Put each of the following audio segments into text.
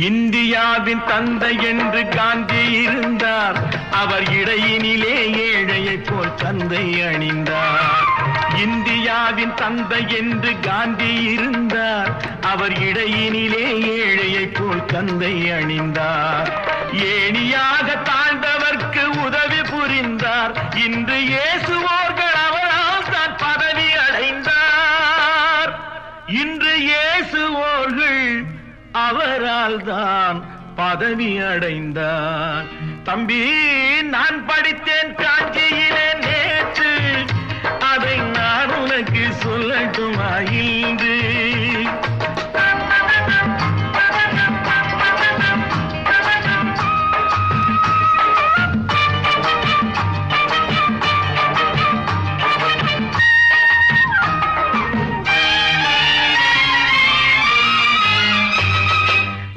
இந்தியாவின் தந்தை என்று காந்தி இருந்தார். அவர் இடையினிலே ஏழையை போல் தந்தை அணிந்தார். இந்தியாவின் தந்தை என்று காந்தி இருந்தார். அவர் இடையினிலே ஏழையை போல் தந்தை அணிந்தார். ஏணியாக தாழ்ந்தவர்க்கு உதவி புரிந்தார். இன்று இயேசுவோர்கள் அவரால் தான் பதவி அடைந்தார். இன்று இயேசுவோர்கள் அவரால் தான் பதவி அடைந்தார் தம்பி நான் படித்தேன் காஞ்சியிலே நேற்று. அதை நான் உனக்கு சொல்லட்டுமா இன்று?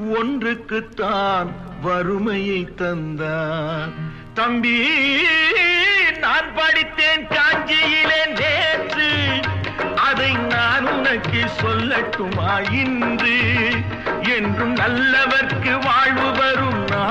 ஒன்றுக்குத்தான் வறுமையை தந்தார். தம்பி நான் படித்தேன் காஞ்சியிலே நேற்று. அதை நான் உனக்கு சொல்லட்டுமா இன்று? என்றும் நல்லவர்க்கு வாழ்வு வரும்